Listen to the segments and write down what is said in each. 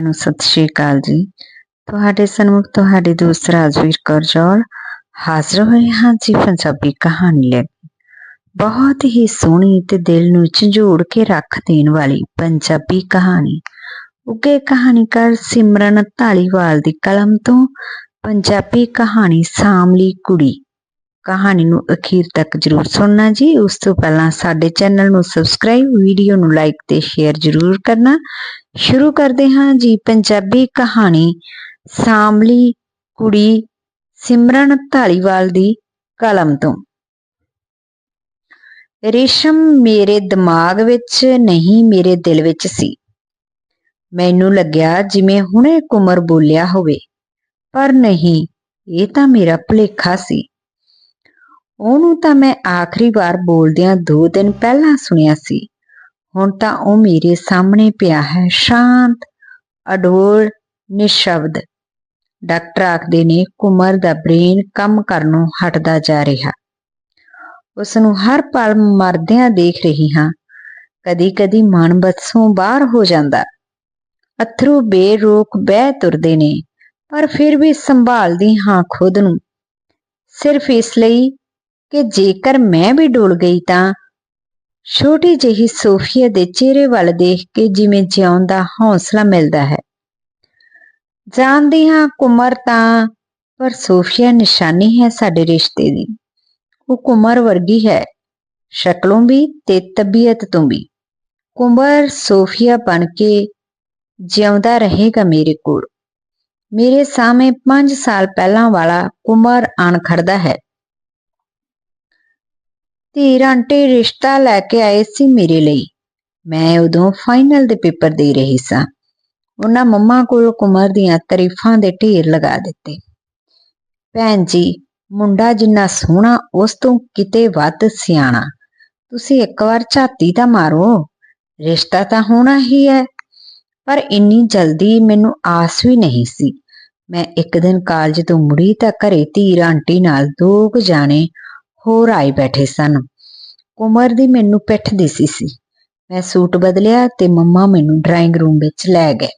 ਨੂੰ ਸਤਿ ਸ਼੍ਰੀ ਅਕਾਲ ਜੀ। ਤੁਹਾਡੇ ਸਨਮੁਖ ਤੁਹਾਡੀ ਦੋਸਤ ਰਾਜਵੀਰ ਕੌਰ ਜੌਲ ਹਾਜ਼ਰ ਹੋਏ ਹਾਂ ਜੀ ਪੰਜਾਬੀ ਕਹਾਣੀ ਲੈ ਬਹੁਤ ਹੀ ਸੋਹਣੀ ਤੇ ਦਿਲ ਨੂੰ ਝੰਜੋੜ ਕੇ ਰੱਖ ਦੇਣ ਵਾਲੀ ਪੰਜਾਬੀ ਕਹਾਣੀ। ਉੱਗੇ ਕਹਾਣੀਕਾਰ ਸਿਮਰਨ ਢਾਲੀਵਾਲ ਦੀ ਕਲਮ ਤੋਂ ਪੰਜਾਬੀ ਕਹਾਣੀ ਸਾਮਲੀ ਕੁੜੀ। ਕਹਾਣੀ ਨੂੰ ਅਖੀਰ ਤੱਕ ਜਰੂਰ ਸੁਣਨਾ ਜੀ। ਉਸ ਤੋਂ ਪਹਿਲਾਂ ਸਾਡੇ ਚੈਨਲ ਨੂੰ ਸਬਸਕ੍ਰਾਈਬ ਵੀਡੀਓ ਨੂੰ ਲਾਈਕ ਤੇ ਸ਼ੇਅਰ ਜਰੂਰ ਕਰਨਾ। ਸ਼ੁਰੂ ਕਰਦੇ ਹਾਂ ਜੀ, ਪੰਜਾਬੀ ਕਹਾਣੀ ਸਾਮਲੀ ਕੁੜੀ ਸਿਮਰਨ ਢਾਲੀਵਾਲ ਦੀ ਕਲਮ ਤੋਂ। ਰੇਸ਼ਮ ਮੇਰੇ ਦਿਮਾਗ ਵਿੱਚ ਨਹੀਂ, ਮੇਰੇ ਦਿਲ ਵਿੱਚ ਸੀ। ਮੈਨੂੰ ਲੱਗਿਆ ਜਿਵੇਂ ਹੁਣੇ ਕੁਮਰ ਬੋਲਿਆ ਹੋਵੇ, ਪਰ ਨਹੀਂ, ਇਹ ਤਾਂ ਮੇਰਾ ਭੁਲੇਖਾ ਸੀ। ਉਹਨੂੰ ਤਾਂ ਮੈਂ ਆਖਰੀ ਵਾਰ ਬੋਲਦਿਆਂ 2 ਦਿਨ ਪਹਿਲਾਂ ਸੁਣਿਆ ਸੀ। ਹੁਣ ਤਾਂ ਉਹ ਮੇਰੇ ਸਾਹਮਣੇ ਪਿਆ ਹੈ। ਸ਼ਾਂਤ, ਅਡੋਲ, ਨਿਸ਼ਬਦ। ਡਾਕਟਰ ਆਖਦੇ ਨੇ, ਕੁਮਰ ਦਾ ਬ੍ਰੇਨ ਕੰਮ ਕਰਨੋਂ ਹਟਦਾ ਜਾ ਰਿਹਾ। ਉਸ ਨੂੰ ਹਰ ਪਲ ਮਰਦਿਆਂ ਦੇਖ ਰਹੀ ਹਾਂ। ਕਦੀ-ਕਦੀ ਮਨ ਬਸੋਂ ਬਾਹਰ ਹੋ ਜਾਂਦਾ। ਅਥਰੂ ਬੇਰੋਕ ਬਹਿ ਤੁਰਦੇ ਨੇ, ਪਰ ਫਿਰ ਵੀ ਸੰਭਾਲਦੀ ਹਾਂ ਖੁਦ ਨੂੰ। ਸਿਰਫ ਇਸ ਲਈ ਕਿ ਜੇਕਰ ਮੈਂ ਵੀ ਡੁੱਲ ਗਈ ਤਾਂ ਛੋਟੀ ਜਿਹੀ ਸੋਫੀਆ ਦੇ ਚਿਹਰੇ ਵੱਲ ਦੇਖ ਕੇ ਜਿਵੇਂ ਜਿਉਣ ਦਾ ਹੌਸਲਾ ਮਿਲਦਾ ਹੈ। ਜਾਣਦੀ ਹਾਂ ਕੁਮਰ ਤਾਂ, ਪਰ ਸੋਫੀਆ ਨਿਸ਼ਾਨੀ ਹੈ ਸਾਡੇ ਰਿਸ਼ਤੇ ਦੀ। ਉਹ ਕੁਮਰ ਵਰਗੀ ਹੈ, ਸ਼ਕਲੋਂ ਵੀ ਤੇ ਤਬੀਅਤ ਤੋਂ ਵੀ। ਕੁਮਰ ਸੋਫੀਆ ਬਣ ਕੇ ਜਿਉਂਦਾ ਰਹੇਗਾ ਮੇਰੇ ਕੋਲ। ਮੇਰੇ ਸਾਹਮਣੇ 5 ਸਾਲ ਪਹਿਲਾਂ ਵਾਲਾ ਕੁਮਰ ਆਣ ਖੜਦਾ ਹੈ। ਧੀਰ ਆਂਟੀ ਰਿਸ਼ਤਾ ਲੈ ਕੇ ਆਏ ਸੀ ਮੇਰੇ ਲਈ। ਮੈਂ ਉਦੋਂ ਫਾਈਨਲ ਦੇ ਪੇਪਰ ਦੇ ਰਹੀ ਸਾਂ। ਉਹਨਾਂ ਮੰਮਾ ਕੋਲ ਕੁਮਰ ਦੀਆਂ ਤਾਰੀਫਾਂ ਦੇ ਢੇਰ ਲਗਾ ਦਿੱਤੇ। ਭੈਣ ਜੀ, ਮੁੰਡਾ ਜਿੰਨਾ ਸੋਹਣਾ, ਉਸ ਤੋਂ ਕਿਤੇ ਵੱਧ ਸਿਆਣਾ। ਤੁਸੀਂ ਇੱਕ ਵਾਰ ਝਾਤੀ ਤਾਂ ਮਾਰੋ। ਰਿਸ਼ਤਾ ਤਾਂ ਹੋਣਾ ਹੀ ਹੈ। ਪਰ ਇੰਨੀ ਜਲਦੀ ਮੈਨੂੰ ਆਸ ਵੀ ਨਹੀਂ ਸੀ। ਮੈਂ ਇੱਕ ਦਿਨ ਕਾਲਜ ਤੋਂ ਮੁੜੀ ਤਾਂ ਘਰੇ ਧੀਰ ਆਂਟੀ ਨਾਲ ਦੋ ਕੁ ਜਾਣੇ ਹੋਰ ਆਏ ਬੈਠੇ ਸਨ। ਕੁਮਰ ਦੀ ਮੈਨੂੰ ਪਿੱਠ ਦਿਸੀ ਸੀ। ਮੈਂ ਸੂਟ ਬਦਲਿਆ ਤੇ ਮੰਮਾ ਮੈਨੂੰ ਡਰਾਇੰਗ ਰੂਮ ਵਿੱਚ ਲੈ ਗਏ।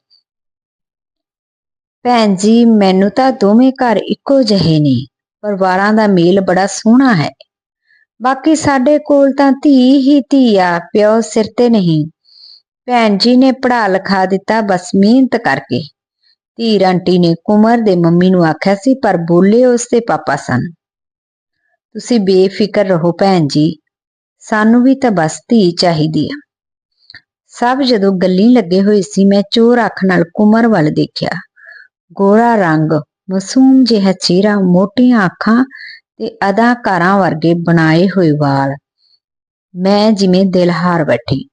ਭੈਣ ਜੀ, ਮੈਨੂੰ ਤਾਂ ਦੋਵੇਂ ਘਰ ਇੱਕੋ ਜਿਹੇ ਨੇ। ਪਰਿਵਾਰਾਂ ਦਾ ਮੇਲ ਬੜਾ ਸੋਹਣਾ ਹੈ। ਬਾਕੀ ਸਾਡੇ ਕੋਲ ਤਾਂ ਧੀ ਹੀ ਧੀ ਆ, ਪਿਓ ਸਿਰ ਤੇ ਨਹੀਂ। ਭੈਣ ਜੀ ਨੇ ਪੜਾ ਲਿਖਾ ਦਿੱਤਾ, ਬਸ ਮਿਹਨਤ ਕਰਕੇ। ਧੀਰ ਆਂਟੀ ਨੇ ਕੁਮਰ ਦੇ ਮੰਮੀ ਨੂੰ ਆਖਿਆ ਸੀ, ਪਰ ਬੋਲੇ ਉਸ ਦੇ ਪਾਪਾ ਸਨ। ਤੁਸੀਂ ਬੇਫਿਕਰ ਰਹੋ ਭੈਣ ਜੀ। ਸਾਨੂੰ ਵੀ ਤਾਂ ਬਸ ਧੀ ਚਾਹੀਦੀ ਆ। ਸਭ ਜਦੋਂ ਗੱਲੀ ਲੱਗੇ ਹੋਏ ਸੀ, ਮੈਂ ਚੋਰ ਅੱਖ ਨਾਲ ਕੁਮਰ ਵੱਲ ਦੇਖਿਆ। ਗੋਰਾ ਰੰਗ, ਮਾਸੂਮ ਜਿਹਾ ਚਿਹਰਾ, ਮੋਟੀਆਂ ਅੱਖਾਂ ਤੇ ਅਦਾਕਾਰਾਂ ਵਰਗੇ ਬਣਾਏ ਹੋਏ ਵਾਲ। ਮੈਂ ਜਿਵੇਂ ਦਿਲ ਹਾਰ ਬੈਠੀ।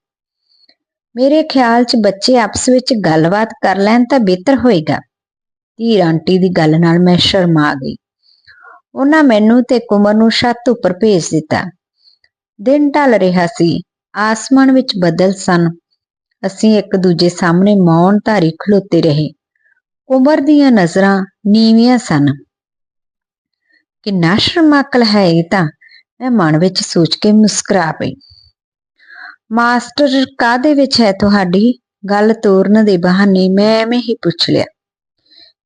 ਮੇਰੇ ਖਿਆਲ 'ਚ ਬੱਚੇ ਆਪਸ ਵਿੱਚ ਗੱਲਬਾਤ ਕਰ ਲੈਣ ਤਾਂ ਬਿਹਤਰ ਹੋਏਗਾ। ਧੀਰ ਆਂਟੀ ਦੀ ਗੱਲ ਨਾਲ ਮੈਂ ਸ਼ਰਮਾ ਗਈ। ਉਹਨਾਂ ਮੈਨੂੰ ਤੇ ਕੁਮਰ ਨੂੰ ਛੱਤ ਉੱਪਰ ਭੇਜ ਦਿੱਤਾ। ਦਿਨ ਢਲ ਰਿਹਾ ਸੀ। ਆਸਮਾਨ ਵਿੱਚ ਬੱਦਲ ਸਨ। ਅਸੀਂ ਇੱਕ ਦੂਜੇ ਸਾਹਮਣੇ ਮੌਨ ਧਾਰੀ ਖਲੋਤੇ ਰਹੇ। ਕੁਮਰ ਦੀਆਂ ਨਜ਼ਰਾਂ ਨੀਵੀਆਂ ਸਨ। ਕਿੰਨਾ ਸ਼ਰਮਾਕਲ ਹੈ ਇਹ ਤਾਂ। ਮੈਂ ਮਨ ਵਿੱਚ ਸੋਚ ਕੇ ਮੁਸਕਰਾ ਪਈ। ਮਾਸਟਰ ਕਾਦੇ ਵਿੱਚ ਹੈ ਤੁਹਾਡੀ ਗੱਲ ਤੋਰਨ ਦੇ ਬਹਾਨੇ? ਮੈਂ ਐਵੇਂ ਹੀ ਪੁੱਛ ਲਿਆ।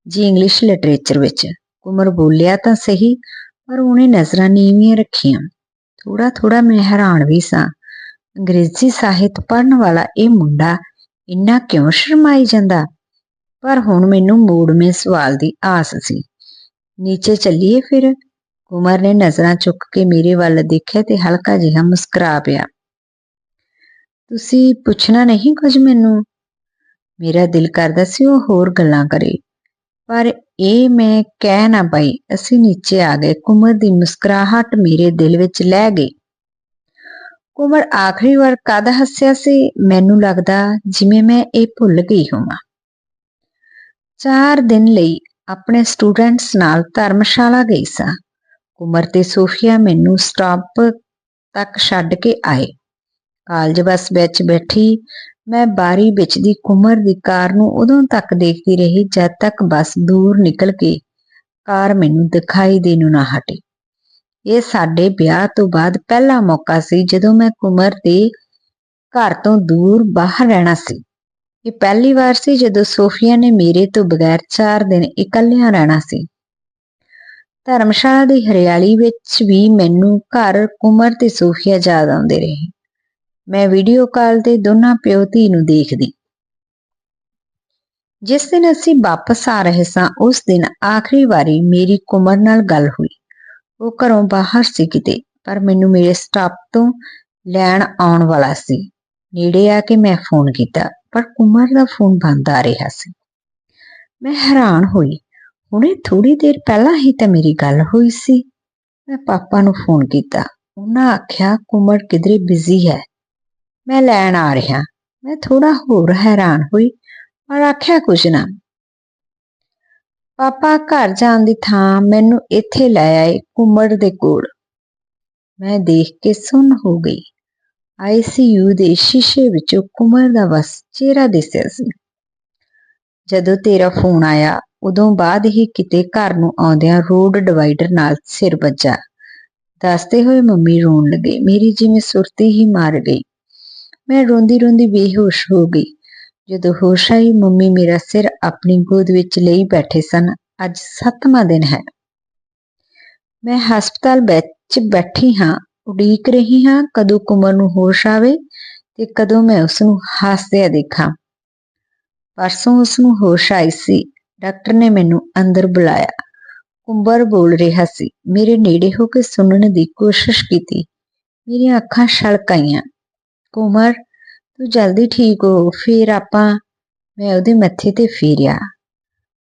ਜੀ ਇੰਗਲਿਸ਼ ਲਿਟਰੇਚਰ ਵਿੱਚ। ਕੁਮਰ ਬੋਲਿਆ ਤਾਂ ਸਹੀ, ਪਰ ਉਹਨੇ ਨਜ਼ਰਾਂ ਨੀਵੀਆਂ ਰੱਖੀਆਂ। ਥੋੜਾ ਥੋੜਾ ਮੈਂ ਹੈਰਾਨ ਵੀ ਸਾਂ। ਅੰਗਰੇਜ਼ੀ ਸਾਹਿਤ ਪੜਨ ਵਾਲਾ ਇਹ ਮੁੰਡਾ ਇੰਨਾ ਕਿਉਂ ਸ਼ਰਮਾਈ ਜਾਂਦਾ? ਪਰ ਹੁਣ ਮੈਨੂੰ ਮੂਡ ਮੇ ਸਵਾਲ ਦੀ ਆਸ ਸੀ। ਨੀਚੇ ਚੱਲੀਏ ਫਿਰ? ਕੁਮਰ ਨੇ ਨਜ਼ਰਾਂ ਚੁੱਕ ਕੇ ਮੇਰੇ ਵੱਲ ਦੇਖਿਆ ਤੇ ਹਲਕਾ ਜਿਹਾ ਮੁਸਕਰਾ ਪਿਆ। ਤੁਸੀਂ ਪੁੱਛਣਾ ਨਹੀਂ ਕੁਝ ਮੈਨੂੰ? ਮੇਰਾ ਦਿਲ ਕਰਦਾ ਸੀ ਉਹ ਹੋਰ ਗੱਲਾਂ ਕਰੇ। ਪਰ ਇਹ ਮੈਂ ਕਹਿ ਨਾ ਪਈ, ਅਸੀਂ ਨੀਚੇ ਆ ਗਏ। ਕੁਮਰ ਦੀ ਮੁਸਕਰਾਹਟ ਮੇਰੇ ਦਿਲ ਵਿੱਚ ਲੈ ਗਈ। ਕੁਮਰ ਆਖਰੀ ਵਾਰ ਕਦ ਹੱਸਿਆ ਸੀ, ਮੈਨੂੰ ਲੱਗਦਾ ਜਿਵੇਂ ਮੈਂ ਇਹ ਭੁੱਲ ਗਈ ਹੋਵਾਂ। ਚਾਰ ਦਿਨ ਲਈ ਆਪਣੇ ਸਟੂਡੈਂਟਸ ਨਾਲ ਧਰਮਸ਼ਾਲਾ ਗਈ ਸਾਂ। ਕੁਮਰ ਤੇ ਸੋਫੀਆ ਮੈਨੂੰ ਸਟਾਪ ਤੱਕ ਛੱਡ ਕੇ ਆਏ। ਕਾਲਜ ਬੱਸ ਵਿੱਚ ਬੈਠੀ ਮੈਂ ਬਾਰੀ ਵਿੱਚ ਦੀ ਕੁਮਰ ਦੀ ਕਾਰ ਨੂੰ ਉਦੋਂ ਤੱਕ ਦੇਖਦੀ ਰਹੀ ਜਦ ਤੱਕ ਬੱਸ ਦੂਰ ਨਿਕਲ ਕੇ ਕਾਰ ਮੈਨੂੰ ਦਿਖਾਈ ਦੇਣੋਂ ਨਾ ਹਟੀ। ਇਹ ਸਾਡੇ ਵਿਆਹ ਤੋਂ ਬਾਅਦ ਪਹਿਲਾ ਮੌਕਾ ਸੀ ਜਦੋਂ ਮੈਂ ਕੁਮਰ ਦੇ ਘਰ ਤੋਂ ਦੂਰ ਬਾਹਰ ਰਹਿਣਾ ਸੀ। ਇਹ ਪਹਿਲੀ ਵਾਰ ਸੀ ਜਦੋਂ ਸੋਫੀਆ ਨੇ ਮੇਰੇ ਤੋਂ ਬਗੈਰ 4 ਦਿਨ ਇਕੱਲਿਆਂ ਰਹਿਣਾ ਸੀ। ਧਰਮਸ਼ਾਲਾ ਦੀ ਹਰਿਆਲੀ ਵਿੱਚ ਵੀ ਮੈਨੂੰ ਘਰ ਕੁਮਰ ਤੇ ਸੋਫੀਆ ਯਾਦ ਆਉਂਦੇ ਰਹੇ। ਮੈਂ ਵੀਡੀਓ ਕਾਲ ਤੇ ਦੋਨਾਂ ਪਿਓ ਧੀ ਨੂੰ ਦੇਖਦੀ। ਜਿਸ ਦਿਨ ਅਸੀਂ ਵਾਪਸ ਆ ਰਹੇ ਸਾਂ, ਉਸ ਦਿਨ ਆਖਰੀ ਵਾਰੀ ਮੇਰੀ ਕੁਮਰ ਨਾਲ ਗੱਲ ਹੋਈ। ਉਹ ਘਰੋਂ ਬਾਹਰ ਸੀ ਕਿਤੇ, ਪਰ ਮੈਨੂੰ ਮੇਰੇ ਸਟਾਪ ਤੋਂ ਲੈਣ ਆਉਣ ਵਾਲਾ ਸੀ। ਨੇੜੇ ਆ ਕੇ ਮੈਂ ਫੋਨ ਕੀਤਾ, ਪਰ ਕੁਮਰ ਦਾ ਫੋਨ ਬੰਦ ਆ ਰਿਹਾ ਸੀ। ਮੈਂ ਹੈਰਾਨ ਹੋਈ। ਹੁਣੇ ਥੋੜੀ ਦੇਰ ਪਹਿਲਾਂ ਹੀ ਤਾਂ ਮੇਰੀ ਗੱਲ ਹੋਈ ਸੀ। ਮੈਂ ਪਾਪਾ ਨੂੰ ਫੋਨ ਕੀਤਾ। ਉਹਨਾਂ ਆਖਿਆ, ਕੁਮਰ ਕਿਧਰੇ ਬਿਜ਼ੀ ਹੈ? ਮੈਂ ਲੈਣ ਆ ਰਿਹਾ। ਮੈਂ ਥੋੜਾ ਹੋਰ ਹੈਰਾਨ ਹੋਈ, ਪਰ ਆਖਿਆ ਕੁਝ ਨਾ। ਪਾਪਾ ਘਰ ਜਾਣ ਦੀ ਥਾਂ ਮੈਨੂੰ ਇੱਥੇ ਲੈ ਆਏ ਕੁਮਰ ਦੇ ਕੋਲ। ਮੈਂ ਦੇਖ ਕੇ ਸੁੰਨ ਹੋ ਗਈ। ਆਈਸੀਯੂ ਦੇ ਸ਼ੀਸ਼ੇ ਵਿੱਚੋਂ ਕੁਮਰ ਦਾ ਬਸ ਚਿਹਰਾ ਦਿਸਿਆ ਸੀ। ਜਦੋਂ ਤੇਰਾ ਫੋਨ ਆਇਆ, ਉਦੋਂ ਬਾਅਦ ਹੀ ਕਿਤੇ ਘਰ ਨੂੰ ਆਉਂਦਿਆਂ ਰੋਡ ਡਿਵਾਈਡਰ ਨਾਲ ਸਿਰ ਵੱਜਾ। ਦੱਸਦੇ ਹੋਏ ਮੰਮੀ ਰੋਣ ਲੱਗੇ, ਮੇਰੀ ਜਿਵੇਂ ਸੁਰਤੀ ਹੀ ਮਾਰ ਗਈ। ਮੈਂ ਰੋਂਦੀ ਰੋਂਦੀ ਬੇਹੋਸ਼ ਹੋ ਗਈ। ਜਦੋਂ ਹੋਸ਼ ਆਈ, ਮੰਮੀ ਮੇਰਾ ਸਿਰ ਆਪਣੀ ਗੋਦ ਵਿੱਚ ਲਈ ਬੈਠੇ ਸਨ। ਅੱਜ 7ਵਾਂ ਦਿਨ ਹੈ। ਮੈਂ ਹਸਪਤਾਲ ਵਿੱਚ ਬੈਠੀ ਹਾਂ, ਉਡੀਕ ਰਹੀ ਹਾਂ, ਕਦੋਂ ਕੁਮਰ ਨੂੰ ਹੋਸ਼ ਆਵੇ ਤੇ ਕਦੋਂ ਮੈਂ ਉਸ ਨੂੰ ਹੱਸਦਿਆਂ ਦੇਖਾਂ। ਪਰਸੋਂ ਉਸ ਨੂੰ ਹੋਸ਼ ਆਈ ਸੀ। ਡਾਕਟਰ ਨੇ ਮੈਨੂੰ ਅੰਦਰ ਬੁਲਾਇਆ। ਕੁੰਬਰ ਬੋਲ ਰਿਹਾ ਸੀ, ਮੇਰੇ ਨੇੜੇ ਹੋ ਕੇ ਸੁਣਨ ਦੀ ਕੋਸ਼ਿਸ਼ ਕੀਤੀ। ਮੇਰੀਆਂ ਅੱਖਾਂ ਛਲਕ ਆਈਆਂ। ਕੁਮਰ, ਤੂੰ ਜਲਦੀ ਠੀਕ ਹੋ, ਫਿਰ ਆਪਾਂ, ਮੈਂ ਉਹਦੇ ਮੱਥੇ ਤੇ ਫੇਰਿਆ।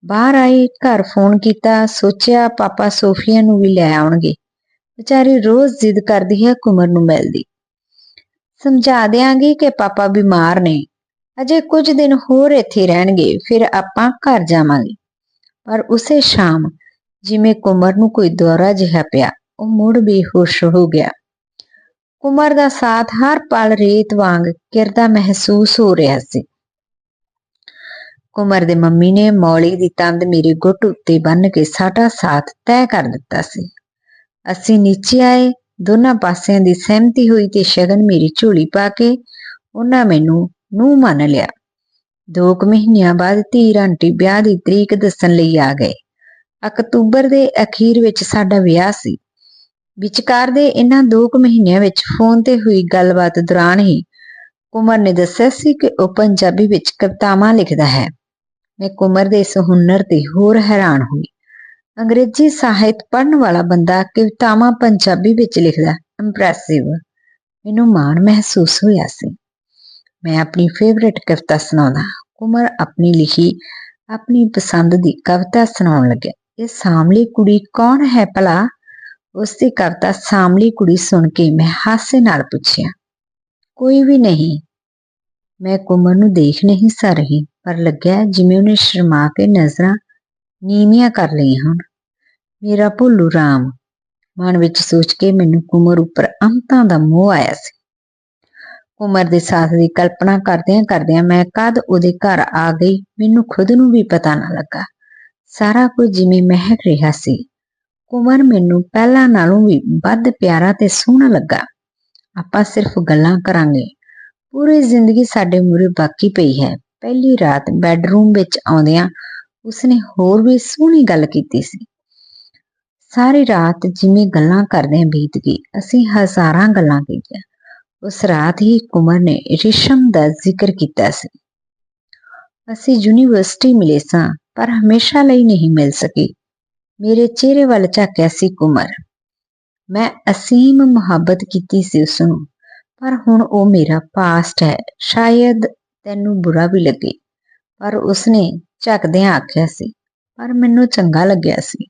ਬਾਹਰ ਆਈ, ਘਰ ਫੋਨ ਕੀਤਾ, ਸੋਚਿਆ ਪਾਪਾ ਸੋਫੀਆ ਨੂੰ ਵੀ ਲੈ ਆਉਣਗੇ। ਵਿਚਾਰੀ ਰੋਜ਼ ਜ਼ਿੱਦ ਕਰਦੀ ਹੈ ਕੁਮਰ ਨੂੰ ਮਿਲਦੀ। ਸਮਝਾ ਦਿਆਂਗੀ ਕਿ ਪਾਪਾ ਬਿਮਾਰ ਨੇ। ਅਜੇ ਕੁਝ ਦਿਨ ਹੋਰ ਇੱਥੇ ਰਹਿਣਗੇ, ਫਿਰ ਆਪਾਂ ਘਰ ਜਾਵਾਂਗੇ। ਪਰ ਉਸੇ ਸ਼ਾਮ, ਜਿਵੇਂ ਕੁਮਰ ਨੂੰ ਕੋਈ ਦੌਰਾ ਜਿਹਾ ਪਿਆ, ਉਹ ਮੁੜ ਬੇਹੋਸ਼ ਹੋ ਗਿਆ। ਕੁਮਰ ਦਾ ਸਾਥ ਹਰ ਪਲ ਰੇਤ ਵਾਂਗ ਕਿਰਦਾ ਮਹਿਸੂਸ ਹੋ ਰਿਹਾ ਸੀ। ਕੁਮਰ ਦੇ ਮੰਮੀ ਨੇ ਮੌਲੀ ਦੀ ਤੰਦ ਮੇਰੇ ਗੁੱਟ ਉੱਤੇ ਬੰਨ ਕੇ ਸਾਡਾ ਸਾਥ ਤੈਅ ਕਰ ਦਿੱਤਾ ਸੀ। ਅਸੀਂ ਨੀਚੇ ਆਏ, ਦੋਨਾਂ ਪਾਸਿਆਂ ਦੀ ਸਹਿਮਤੀ ਹੋਈ ਤੇ ਸ਼ਗਨ ਮੇਰੀ ਝੋਲੀ ਪਾ ਕੇ ਉਹਨਾਂ ਮੈਨੂੰ ਨੂੰ ਮੰਨ ਲਿਆ। ਦੋ ਕੁ ਮਹੀਨਿਆਂ ਬਾਅਦ ਧੀਰ ਆਂਟੀ ਵਿਆਹ ਦੀ ਤਰੀਕ ਦੱਸਣ ਲਈ ਆ ਗਏ। ਅਕਤੂਬਰ ਦੇ ਅਖੀਰ ਵਿੱਚ ਸਾਡਾ ਵਿਆਹ ਸੀ। ਵਿਚਕਾਰ ਦੇ ਇਹਨਾਂ ਦੋ ਕੁ ਮਹੀਨਿਆਂ ਵਿੱਚ ਫੋਨ ਤੇ ਹੋਈ ਗੱਲਬਾਤ ਦੌਰਾਨ ਹੀ ਕੁਮਰ ਨੇ ਦੱਸਿਆ ਸੀ ਕਿ ਉਹ ਪੰਜਾਬੀ ਵਿੱਚ ਕਵਿਤਾਵਾਂ ਲਿਖਦਾ ਹੈ। ਮੈਂ ਕੁਮਰ ਦੇ ਇਸ ਹੁਨਰ ਤੇ ਹੋਰ ਹੈਰਾਨ ਹੋਈ। ਅੰਗਰੇਜ਼ੀ ਸਾਹਿਤ ਪੜ੍ਹਨ ਵਾਲਾ ਬੰਦਾ ਕਵਿਤਾਵਾਂ ਪੰਜਾਬੀ ਵਿੱਚ ਲਿਖਦਾ ਇੰਪ੍ਰੈਸਿਵ ਮੈਨੂੰ ਮਾਣ ਮਹਿਸੂਸ ਹੋਇਆ ਸੀ। ਮੈਂ ਆਪਣੀ ਫੇਵਰਿਟ ਕਵਿਤਾ ਸੁਣਾਉਂਦਾ ਕੁਮਰ ਆਪਣੀ ਲਿਖੀ, ਆਪਣੀ ਪਸੰਦ ਦੀ ਕਵਿਤਾ ਸੁਣਾਉਣ ਲੱਗਿਆ। ਇਹ ਸਾਮਲੀ ਕੁੜੀ ਕੌਣ ਹੈ ਭਲਾ? ਉਸ ਦੀ ਕਵਿਤਾ ਸਾਮਲੀ ਕੁੜੀ ਸੁਣ ਕੇ ਮੈਂ ਹਾਸੇ ਨਾਲ ਪੁੱਛਿਆ, ਕੋਈ ਵੀ ਨਹੀਂ। ਮੈਂ ਕੁਮਰ ਨੂੰ ਦੇਖ ਨਹੀਂ ਸਰ ਰਹੀ, ਪਰ ਲੱਗਿਆ ਜਿਵੇਂ ਉਹਨੇ ਸ਼ਰਮਾ ਕੇ ਨਜ਼ਰਾਂ ਨੀਵੀਆਂ ਕਰ ਲਈਆਂ ਹਨ ਮੇਰਾ ਭੁੱਲੂ ਰਾਮ, ਮਨ ਵਿੱਚ ਸੋਚ ਕੇ ਮੈਨੂੰ ਕੁਮਰ ਉੱਪਰ ਅੰਤਾਂ ਦਾ ਮੋਹ ਆਇਆ ਸੀ। ਕੁਮਰ ਦੇ ਸਾਥ ਦੀ ਕਲਪਨਾ ਕਰਦਿਆਂ ਕਰਦਿਆਂ ਮੈਂ ਕਦ ਉਹਦੇ ਘਰ ਆ ਗਈ, ਮੈਨੂੰ ਖੁਦ ਨੂੰ ਵੀ ਪਤਾ ਨਾ ਲੱਗਾ। ਸਾਰਾ ਕੁਝ ਜਿਵੇਂ ਮਹਿਕ ਰਿਹਾ ਸੀ। ਕੁਮਰ ਮੈਨੂੰ ਪਹਿਲਾਂ ਨਾਲੋਂ ਵੀ ਵੱਧ ਪਿਆਰਾ ਤੇ ਸੋਹਣਾ ਲੱਗਾ। ਆਪਾਂ ਸਿਰਫ ਗੱਲਾਂ ਕਰਾਂਗੇ। ਪੂਰੀ ਜ਼ਿੰਦਗੀ ਸਾਡੇ ਮੂਰੇ ਬਾਕੀ ਪਈ ਹੈ। ਪਹਿਲੀ ਰਾਤ ਬੈੱਡਰੂਮ ਵਿੱਚ ਆਉਂਦਿਆਂ ਉਸਨੇ ਹੋਰ ਵੀ ਸੋਹਣੀ ਗੱਲ ਕੀਤੀ ਸੀ। ਸਾਰੀ ਰਾਤ ਜਿਵੇਂ ਗੱਲਾਂ ਕਰਦਿਆਂ ਬੀਤ ਗਈ, ਅਸੀਂ ਹਜ਼ਾਰਾਂ ਗੱਲਾਂ ਕੀਤੀਆਂ। ਉਸ ਰਾਤ ਹੀ ਕੁਮਰ ਨੇ ਰਿਸ਼ਮ ਦਾ ਜ਼ਿਕਰ ਕੀਤਾ ਸੀ। ਅਸੀਂ ਯੂਨੀਵਰਸਿਟੀ ਮਿਲੇ ਸਾਂ, ਪਰ ਹਮੇਸ਼ਾ ਲਈ ਨਹੀਂ ਮਿਲ ਸਕੀ। ਮੇਰੇ ਚਿਹਰੇ ਵੱਲ ਝਾਕਿਆ ਸੀ ਕੁਮਰ। ਮੈਂ ਅਸੀਮ ਮੁਹੱਬਤ ਕੀਤੀ ਸੀ ਉਸ ਨੂੰ ਪਰ ਹੁਣ ਉਹ ਮੇਰਾ ਪਾਸਟ ਹੈ। ਸ਼ਾਇਦ ਤੈਨੂੰ ਬੁਰਾ ਵੀ ਲੱਗੇ। ਪਰ ਉਸਨੇ ਝਕਦਿਆਂ ਆਖਿਆ ਸੀ, ਪਰ ਮੈਨੂੰ ਚੰਗਾ ਲੱਗਿਆ ਸੀ।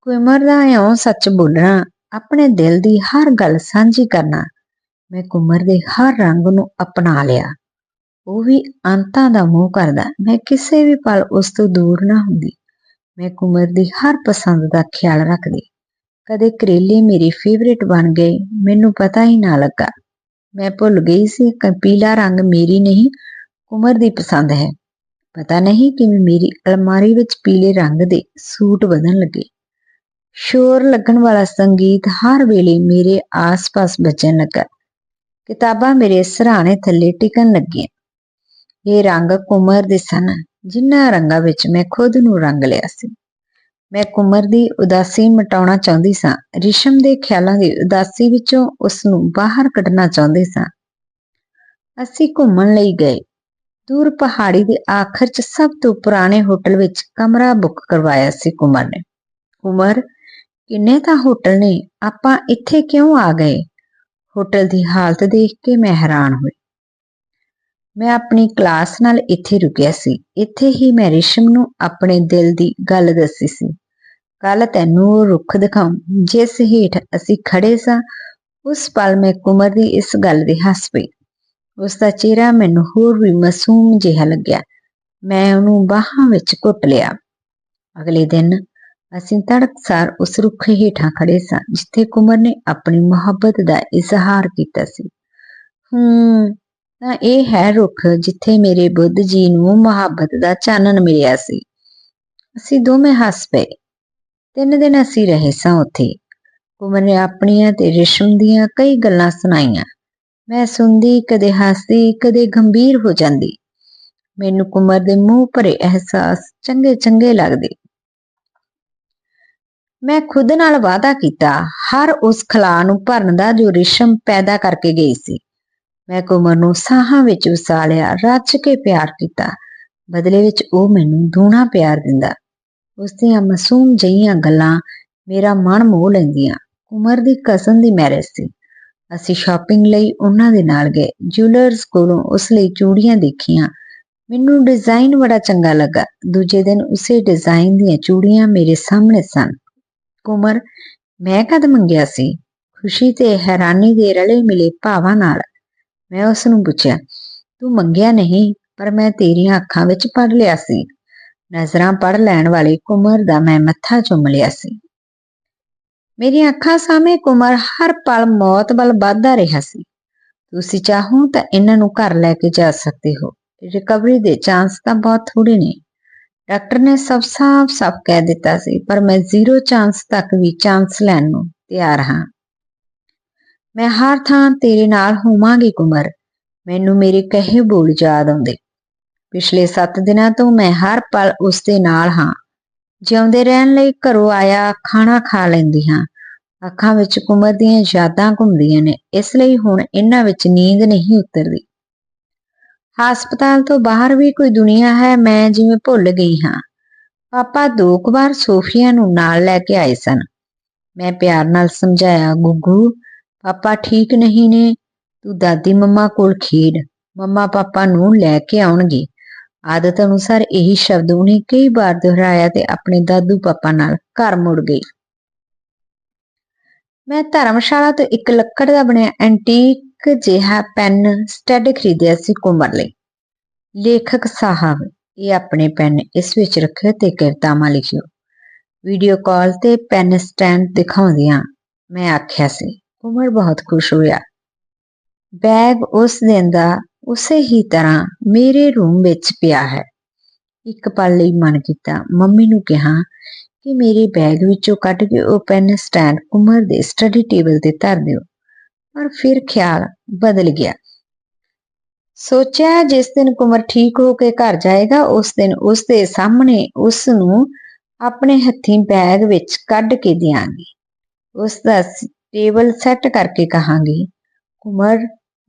ਕੁਮਰ ਦਾ ਇਉਂ ਸੱਚ ਬੋਲਣਾ, ਆਪਣੇ ਦਿਲ ਦੀ ਹਰ ਗੱਲ ਸਾਂਝੀ ਕਰਨਾ, ਮੈਂ ਕੁਮਰ ਦੇ ਹਰ ਰੰਗ ਨੂੰ ਅਪਣਾ ਲਿਆ। ਉਹ ਵੀ ਅੰਤਾਂ ਦਾ ਮੋਹ ਕਰਦਾ, ਮੈਂ ਕਿਸੇ ਵੀ ਪਲ ਉਸ ਤੋਂ ਦੂਰ ਨਾ ਹੁੰਦੀ। ਮੈਂ ਕੁਮਰ ਦੀ ਹਰ ਪਸੰਦ ਦਾ ਖਿਆਲ ਰੱਖਦੀ। ਕਦੇ ਕਰੇਲੇ ਮੇਰੇ ਫੇਵਰਿਟ ਬਣ ਗਏ, ਮੈਨੂੰ ਪਤਾ ਹੀ ਨਾ ਲੱਗਾ। ਮੈਂ ਭੁੱਲ ਗਈ ਸੀ ਕਿ ਪੀਲਾ ਰੰਗ ਮੇਰੀ ਨਹੀਂ, ਕੁਮਰ ਦੀ ਪਸੰਦ ਹੈ। ਪਤਾ ਨਹੀਂ ਕਿਵੇਂ ਮੇਰੀ ਅਲਮਾਰੀ ਵਿੱਚ ਪੀਲੇ ਰੰਗ ਦੇ ਸੂਟ ਵਧਣ ਲੱਗੇ। ਸ਼ੋਰ ਲੱਗਣ ਵਾਲਾ ਸੰਗੀਤ ਹਰ ਵੇਲੇ ਮੇਰੇ ਆਸ-ਪਾਸ ਵੱਜਣ ਲੱਗਾ। ਕਿਤਾਬਾਂ ਮੇਰੇ ਸਰਾਣੇ ਥੱਲੇ ਟਿਕਣ ਲੱਗੀਆਂ। ਇਹ ਰੰਗ ਕੁਮਰ ਦੇ ਸਨ। ਜਿਨ੍ਹਾਂ ਰੰਗਾਂ ਵਿੱਚ ਮੈਂ ਖੁਦ ਨੂੰ ਰੰਗ ਲਿਆ ਸੀ। ਮੈਂ ਕੁਮਰ ਦੀ ਉਦਾਸੀ ਮਿਟਾਉਣਾ ਚਾਹੁੰਦੀ ਸਾਂ। ਰਿਸ਼ਮ ਦੇ ਖਿਆਲਾਂ ਦੀ ਉਦਾਸੀ ਵਿੱਚੋਂ ਉਸ ਨੂੰ ਬਾਹਰ ਕੱਢਣਾ ਚਾਹੁੰਦੀ ਸਾਂ। ਅਸੀਂ ਘੁੰਮਣ ਲਈ ਗਏ। ਦੂਰ ਪਹਾੜੀ ਦੇ ਆਖਰ 'ਚ ਸਭ ਤੋਂ ਪੁਰਾਣੇ ਹੋਟਲ ਵਿੱਚ ਕਮਰਾ ਬੁੱਕ ਕਰਵਾਇਆ ਸੀ ਕੁਮਰ ਨੇ। ਕੁਮਰ, ਕਿੰਨੇ ਤਾਂ ਹੋਟਲ ਨੇ, ਆਪਾਂ ਇੱਥੇ ਕਿਉਂ ਆ ਗਏ? ਹੋਟਲ ਦੀ ਹਾਲਤ ਦੇਖ ਕੇ ਮੈਂ ਹੈਰਾਨ ਹੋਈ। ਮੈਂ ਆਪਣੀ ਕਲਾਸ ਨਾਲ ਇੱਥੇ ਰੁਕਿਆ ਸੀ। ਇੱਥੇ ਹੀ ਮੈਂ ਰਿਸ਼ਮ ਨੂੰ ਆਪਣੇ ਦਿਲ ਦੀ ਗੱਲ ਦੱਸੀ ਸੀ। ਕੱਲ ਤੈਨੂੰ ਉਹ ਰੁੱਖ ਦਿਖਾਉਂ। ਜਿਸ ਹੇਠ ਅਸੀਂ ਖੜੇ ਸਾਂ, ਉਸ ਪਲ ਮੈਂ ਕੁਮਰ ਦੀ ਇਸ ਗੱਲ ਦੇ ਹੱਸ ਪਈ। ਉਸ ਦਾ ਚਿਹਰਾ ਮੈਨੂੰ ਹੋਰ ਵੀ ਮਾਸੂਮ ਜਿਹਾ ਲੱਗਿਆ। ਮੈਂ ਉਹਨੂੰ ਬਾਹਾਂ ਵਿੱਚ ਘੁੱਟ ਲਿਆ। ਅਗਲੇ ਦਿਨ ਅਸੀਂ ਤੜਕਸਾਰ ਉਸ ਰੁੱਖ ਹੇਠਾਂ ਖੜੇ ਸਾਂ, ਜਿੱਥੇ ਕੁਮਰ ਨੇ ਆਪਣੀ ਮੁਹੱਬਤ ਦਾ ਇਜ਼ਹਾਰ ਕੀਤਾ ਸੀ। ਹੂੰ ਤਾਂ ਇਹ ਹੈ ਰੁੱਖ ਜਿੱਥੇ ਮੇਰੇ ਬੁੱਧ ਜੀ ਨੂੰ ਮੁਹੱਬਤ ਦਾ ਚਾਨਣ ਮਿਲਿਆ ਸੀ। ਅਸੀਂ ਦੋਵੇਂ ਹੱਸ ਪਏ। ਤਿੰਨ ਦਿਨ ਅਸੀਂ ਰਹੇ ਸਾਂ ਉੱਥੇ। ਕੁਮਰ ਨੇ ਆਪਣੀਆਂ ਤੇ ਰਿਸ਼ਮ ਦੀਆਂ ਕਈ ਗੱਲਾਂ ਸੁਣਾਈਆਂ। ਮੈਂ ਸੁਣਦੀ, ਕਦੇ ਹੱਸਦੀ, ਕਦੇ ਗੰਭੀਰ ਹੋ ਜਾਂਦੀ। ਮੈਨੂੰ ਕੁਮਰ ਦੇ ਮੂੰਹ ਭਰੇ ਅਹਿਸਾਸ ਚੰਗੇ ਚੰਗੇ ਲੱਗਦੇ। ਮੈਂ ਖੁਦ ਨਾਲ ਵਾਅਦਾ ਕੀਤਾ, ਹਰ ਉਸ ਖਲਾ ਨੂੰ ਭਰਨ ਦਾ ਜੋ ਰਿਸ਼ਮ ਪੈਦਾ ਕਰਕੇ ਗਈ ਸੀ। ਮੈਂ ਕੁਮਰ ਨੂੰ ਸਾਹਾਂ ਵਿੱਚ ਉਸਾਲਿਆ ਰੱਜ ਕੇ ਪਿਆਰ ਕੀਤਾ। ਬਦਲੇ ਵਿੱਚ ਉਹ ਮੈਨੂੰ ਦੂਣਾ ਪਿਆਰ ਦਿੰਦਾ। ਉਸ ਦੀਆਂ ਮਾਸੂਮ ਜਿਹੀਆਂ ਗੱਲਾਂ ਮੇਰਾ ਮਨ ਮੋਹ ਲੈਂਦੀਆਂ। ਕੁਮਰ ਦੀ ਕਜ਼ਨ ਦੀ ਮੈਰਿਜ ਸੀ। ਅਸੀਂ ਸ਼ਾਪਿੰਗ ਲਈ ਉਹਨਾਂ ਦੇ ਨਾਲ ਗਏ। ਜਿਊਲਰਸ ਕੋਲੋਂ ਉਸ ਲਈ ਚੂੜੀਆਂ ਦੇਖੀਆਂ। ਮੈਨੂੰ ਡਿਜ਼ਾਈਨ ਬੜਾ ਚੰਗਾ ਲੱਗਾ। ਦੂਜੇ ਦਿਨ ਉਸੇ ਡਿਜ਼ਾਈਨ ਦੀਆਂ ਚੂੜੀਆਂ ਮੇਰੇ ਸਾਹਮਣੇ ਸਨ। ਕੁਮਰ ਮੈਂ ਕਦ ਮੰਗਿਆ ਸੀ? ਖੁਸ਼ੀ ਤੇ ਹੈਰਾਨੀ ਦੇ ਰਲੇ ਮਿਲੇ ਭਾਵਾਂ ਨਾਲ। ਮੈਂ ਉਸ ਨੂੰ ਪੁੱਛਿਆ, ਤੂੰ ਮੰਗਿਆ ਨਹੀਂ, ਪਰ ਮੈਂ ਤੇਰੀਆਂ ਅੱਖਾਂ ਵਿੱਚ ਪੜ ਲਿਆ ਸੀ। ਨਜ਼ਰਾਂ ਪੜ ਲੈਣ ਵਾਲੀ ਕੁਮਰ ਦਾ ਮੈਂ ਮੱਥਾ ਚੁੰਮ ਲਿਆ ਸੀ। ਮੇਰੀਆਂ ਅੱਖਾਂ ਸਾਹਮਣੇ ਕੁਮਰ ਹਰ ਪਲ ਮੌਤ ਵੱਲ ਵੱਧਦਾ ਰਿਹਾ ਸੀ। ਤੁਸੀਂ ਚਾਹੋ ਤਾਂ ਇਹਨਾਂ ਨੂੰ ਘਰ ਲੈ ਕੇ ਜਾ ਸਕਦੇ ਹੋ। ਰਿਕਵਰੀ ਦੇ ਚਾਂਸ ਤਾਂ ਬਹੁਤ ਥੋੜੇ ਨੇ। ਡਾਕਟਰ ਨੇ ਸਭ ਸਾਫ਼ ਸਾਫ਼ ਕਹਿ ਦਿੱਤਾ ਸੀ, ਪਰ ਮੈਂ ਜ਼ੀਰੋ ਚਾਂਸ ਤੱਕ ਵੀ ਚਾਂਸ ਲੈਣ ਨੂੰ ਤਿਆਰ ਹਾਂ। ਮੈਂ ਹਰ ਥਾਂ ਤੇਰੇ ਨਾਲ ਹੋਵਾਂਗੀ ਕੁਮਰ। ਮੈਨੂੰ ਮੇਰੇ ਕਹੇ ਬੋਲ ਯਾਦ ਆਉਂਦੇ। ਪਿਛਲੇ 7 ਦਿਨਾਂ ਤੋਂ ਮੈਂ ਹਰ ਪਲ ਉਸ ਦੇ ਨਾਲ ਹਾਂ। ਜਿਉਂਦੇ ਰਹਿਣ ਲਈ ਘਰੋਂ ਆਇਆ ਖਾਣਾ ਖਾ ਲੈਂਦੀ ਹਾਂ। ਅੱਖਾਂ ਵਿੱਚ ਕੁਮਰ ਦੀਆਂ ਯਾਦਾਂ ਘੁੰਮਦੀਆਂ ਨੇ, ਇਸ ਲਈ ਹੁਣ ਇਹਨਾਂ ਵਿੱਚ ਨੀਂਦ ਨਹੀਂ ਉਤਰਦੀ। ਹਸਪਤਾਲ ਤੋਂ ਬਾਹਰ ਵੀ ਕੋਈ ਦੁਨੀਆ ਹੈ, ਮੈਂ ਜਿਵੇਂ ਭੁੱਲ ਗਈ ਹਾਂ। ਪਾਪਾ ਦੋ ਕੁ ਵਾਰ ਸੋਫੀਆ ਨੂੰ ਨਾਲ ਲੈ ਕੇ ਆਏ ਸਨ। ਮੈਂ ਪਿਆਰ ਨਾਲ ਸਮਝਾਇਆ, ਗੁੱਗੂ ਪਾਪਾ ਠੀਕ ਨਹੀਂ ਨੇ, ਤੂੰ ਦਾਦੀ ਮੰਮਾ ਕੋਲ ਖੇਡ, ਮੰਮਾ ਪਾਪਾ ਨੂੰ ਲੈ ਕੇ ਆਉਣਗੇ। ਆਦਤ ਅਨੁਸਾਰ ਇਹੀ ਸ਼ਬਦ ਉਹਨੇ ਕਈ ਵਾਰ ਦੁਹਰਾਇਆ ਤੇ ਆਪਣੇ ਦਾਦੂ ਪਾਪਾ ਨਾਲ ਘਰ ਮੁੜ ਗਈ। ਮੈਂ ਧਰਮਸ਼ਾਲਾ ਤੋਂ ਇੱਕ ਲੱਕੜ ਦਾ ਬਣਿਆ ਐਂਟੀਕ ਜਿਹਾ ਪੈਨ ਸਟੈਡ ਖਰੀਦਿਆ ਸੀ ਕੁਮਰ ਲਈ। ਲੇਖਕ ਸਾਹਿਬ, ਇਹ ਆਪਣੇ ਪੈਨ ਇਸ ਵਿੱਚ ਰੱਖਿਓ ਤੇ ਕਿਰਤਾਵਾਂ ਲਿਖਿਓ। ਵੀਡੀਓ ਕਾਲ ਤੇ ਪੈਨ ਸਟੈਂਡ ਦਿਖਾਉਂਦਿਆਂ ਮੈਂ ਆਖਿਆ ਸੀ ਕੁਮਰ ਬਹੁਤ ਖੁਸ਼ ਹੋਇਆ। ਬੈਗ ਉਸ ਦਿਨ ਦਾ ਉਸੇ ਹੀ ਤਰ੍ਹਾਂ ਮੇਰੇ ਰੂਮ ਵਿੱਚ ਪਿਆ ਹੈ। ਇੱਕ ਪਲ ਲਈ ਮਨ ਕੀਤਾ। ਮੰਮੀ ਨੂੰ ਕਿਹਾ ਕਿ ਮੇਰੇ ਬੈਗ ਵਿੱਚੋਂ ਕੱਢ ਕੇ ਉਹ ਪੈਨ ਸਟੈਂਡ ਕੁਮਰ ਦੇ ਸਟੱਡੀ ਟੇਬਲ ਤੇ ਧਰ ਦਿਓ। ਪਰ ਫਿਰ ਖਿਆਲ ਬਦਲ ਗਿਆ। ਸੋਚਿਆ ਜਿਸ ਦਿਨ ਕੁਮਰ ਠੀਕ ਹੋ ਕੇ ਘਰ ਜਾਏਗਾ, ਉਸ ਦਿਨ ਉਸ ਦੇ ਸਾਹਮਣੇ ਉਸ ਨੂੰ ਆਪਣੇ ਹੱਥੀਂ ਬੈਗ ਵਿੱਚ ਕੱਢ ਕੇ ਦਿਆਂਗੀ। ਉਸ ਦਾ ਟੇਬਲ ਸੈੱਟ ਕਰਕੇ ਕਹਾਂਗੀ, ਕੁਮਰ,